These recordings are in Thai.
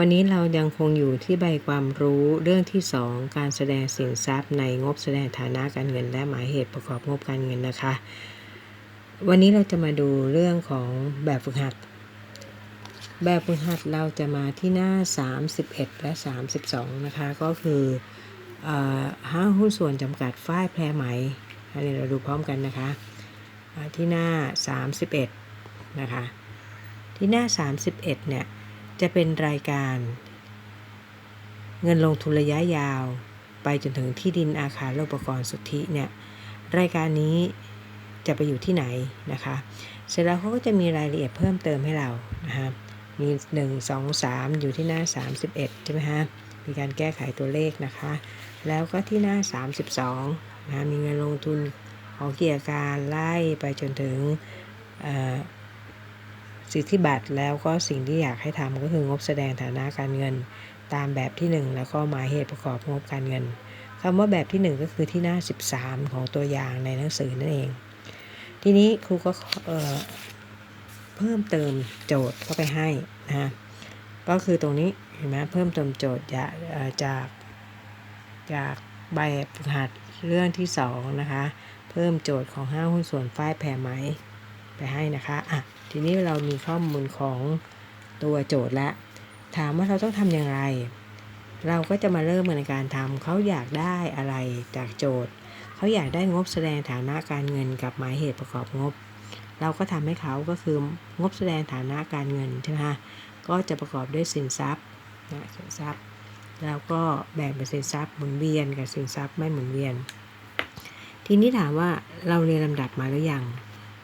วันนี้เรายังคงอยู่ที่ใบความรู้เรื่องที่ 2 การแสดงสินทรัพย์ในงบแสดงฐานะการเงิน และหมายเหตุประกอบงบการเงินนะคะ วันนี้เราจะมาดูเรื่องของแบบฝึกหัด แบบฝึกหัดเราจะมาที่หน้า 31 และ 32 นะคะ ก็คืออห้างหุ้นส่วนจำกัดฝ้ายแพรไหมอันนี้เราดูพร้อมกันนะคะที่หน้า 31 นะคะ ที่หน้า 31 เนี่ย จะเป็นรายการ เงินลงทุนระยะยาว ไปจนถึงที่ดินอาคารและอุปกรณ์สุทธิเนี่ยรายการนี้จะไปอยู่ที่ไหนนะคะ เสร็จแล้วเขาก็จะมีรายละเอียดเพิ่มเติมให้เรานะคะมี 1 2 3 อยู่ที่หน้า 31 ใช่ไหมฮะ มีการแก้ไขตัวเลขนะคะ แล้วก็ที่หน้า 32นะมีเงินลงทุนของเกียรการไล่ไปจนถึง สิทธิบัตรแล้วก็สิ่งที่อยากให้ทำก็คืองบแสดงฐานะการเงิน ตามแบบที่ 1 แล้วก็หมายเหตุประกอบงบการเงินคำว่าแบบที่ 1 ก็คือที่หน้า 13 ของตัวอย่างในหนังสือนั่นเอง ทีนี้ครูก็เอ่อเพิ่มเติมโจทย์เข้าไปให้นะก็คือตรงนี้เห็นไหมเพิ่มเติมโจทย์จากจากจากใบฝึกหัดเรื่องที่2นะคะ เพิ่มโจทย์ของห้างหุ้นส่วนฝ้ายแผ่ไหมไปให้นะคะอะ ทีนี้เรามีข้อมูลของตัวโจทย์แล้ว ถามว่าเราต้องทำอย่างไร เราก็จะมาเริ่มในการทำเขาอยากได้อะไรจากโจทย์ เขาอยากได้งบแสดงฐานะการเงินกับหมายเหตุประกอบงบ เราก็ทำให้เขาก็คืองบแสดงฐานะการเงินใช่ไหมก็จะประกอบด้วยสินทรัพย์นะสินทรัพย์ แล้วก็แบ่งเป็นสินทรัพย์หมุนเวียนกับสินทรัพย์ไม่หมุนเวียน ทีนี้ถามว่าเราเรียนลำดับมาหรือยัง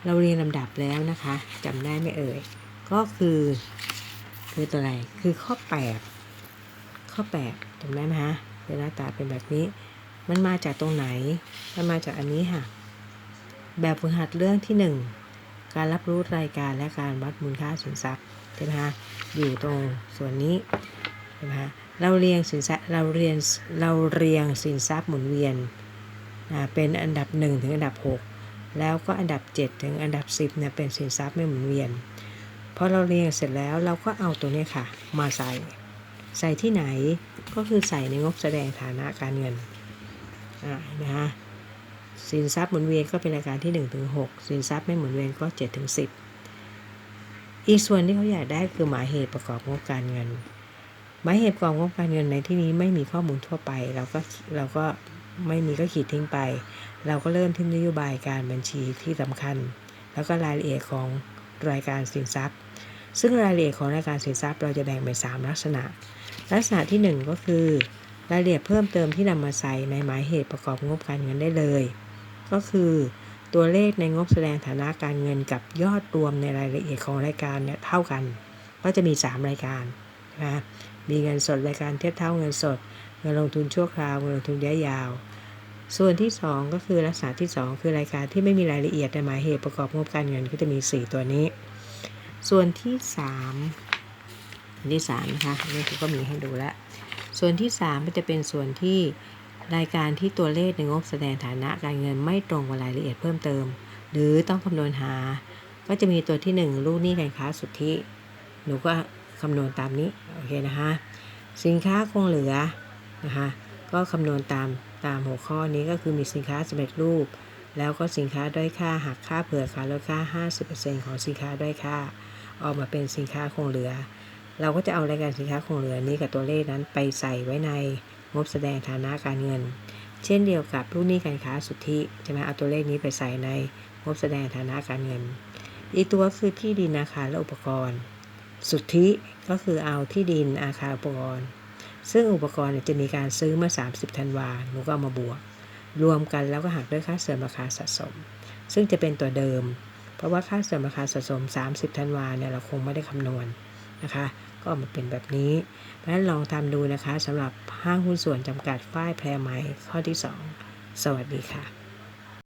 เราเรียนลำดับแล้วนะคะจำได้ไหมเอ่ย ก็คือ คือตัวอะไร คือข้อ 8 ข้อ 8จำได้ไหมฮะเป็นหน้าตาเป็นแบบนี้ มันมาจากตรงไหน มันมาจากอันนี้ค่ะ แบบฝึกหัดเรื่องที่ 1 การรับรู้รายการและการวัดมูลค่าสินทรัพย์ใช่ไหมฮะอยู่ตรงส่วนนี้ใช่ไหมฮะเราเรียงสินทรัพย์เราเรียนเราเรียงสินทรัพย์หมุนเวียนเป็นอันดับ 1 ถึงอันดับ 6 แล้วก็อันดับ 7 ถึงอันดับ 10เนี่ยเป็นสินทรัพย์ไม่หมุนเวียนพอเราเรียงเสร็จแล้วเราก็เอาตัวนี้ค่ะ มาใส่ ใส่ที่ไหนก็คือใส่ในงบแสดงฐานะการเงินอ่านะฮะสินทรัพย์หมุนเวียนก็เป็นรายการที่1ถึง6สินทรัพย์ไม่หมุนเวียนก็7ถึง10 อีกส่วนที่เขาอยากได้คือหมายเหตุประกอบงบการเงิน หมายเหตุประกอบงบการเงินในที่นี้ไม่มีข้อมูลทั่วไป เราก็เราก็ ไม่มีก็ขีดทิ้งไป เราก็เริ่มที่นโยบายการบัญชีที่สำคัญ แล้วก็รายละเอียดของรายการสินทรัพย์ ซึ่งรายละเอียดของรายการสินทรัพย์ เราจะแบ่งเป็น3ลักษณะ ลักษณะที่ 1 ก็คือ รายละเอียดเพิ่มเติมที่นำมาใส่ในหมายเหตุประกอบงบการเงินได้เลย ก็คือ ตัวเลขในงบแสดงฐานะการเงินกับยอดรวมในรายละเอียดของรายการเนี่ยเท่ากัน ก็จะมี 3 รายการนะมีเงินสดรายการเทียบเท่าเงินสด เงินลงทุนชั่วคราวเงินลงทุนระยะยาว ส่วนที่ 2 ก็คือลักษณะที่ 2 คือรายการที่ไม่มีรายละเอียดในหมายเหตุประกอบงบการเงินก็จะมี 4 ตัวนี้ ส่วนที่3อันที่3นะคะนนี่ก็มีให้ดูแล้วส่วนที่3มันจะเป็นส่วนที่รายการที่ตัวเลขในงบแสดงฐานะการเงินไม่ตรงกับรายละเอียดเพิ่มเติม หรือต้องคำนวณหา ก็จะมีตัวที่ 1 ลูกหนี้การค้าสุทธิ หนูก็คำนวณตามนี้ โอเคนะคะ สินค้าคงเหลือ นะคะก็คำนวณตามตามหัวข้อนี้ก็คือมีสินค้าสำเร็จรูป แล้วก็สินค้าด้อยค่าหักค่าเผื่อค่าลดค่า 50%ของสินค้าด้อยค่า ออกมาเป็นสินค้าคงเหลือ เราก็จะเอารายการสินค้าคงเหลือนี้กับตัวเลขนั้นไปใส่ไว้ในงบแสดงฐานะการเงิน เช่นเดียวกับลูกหนี้การค้าสุทธิใช่ไหมเอาตัวเลขนี้ไปใส่ในงบแสดงฐานะการเงิน อีกตัวคือที่ดินอาคารและอุปกรณ์ สุทธิก็คือเอาที่ดินอาคารอุปกรณ์ ซึ่งอุปกรณ์จะมีการซื้อเมื่อ 30ธันวาหนูก็เอามาบวก รวมกันแล้วก็หักด้วยค่าเสื่อมราคาสะสม ซึ่งจะเป็นตัวเดิม เพราะว่าค่าเสื่อมราคาสะสม 30ธันวาเนี่ยเราคงไม่ได้คำนวณนะคะ ก็ออกมาเป็นแบบนี้ เพราะฉะนั้นลองทำดูนะคะสำหรับห้างหุ้นส่วนจำกัดฝ้ายแพรไหมข้อที่ 2 สวัสดีค่ะ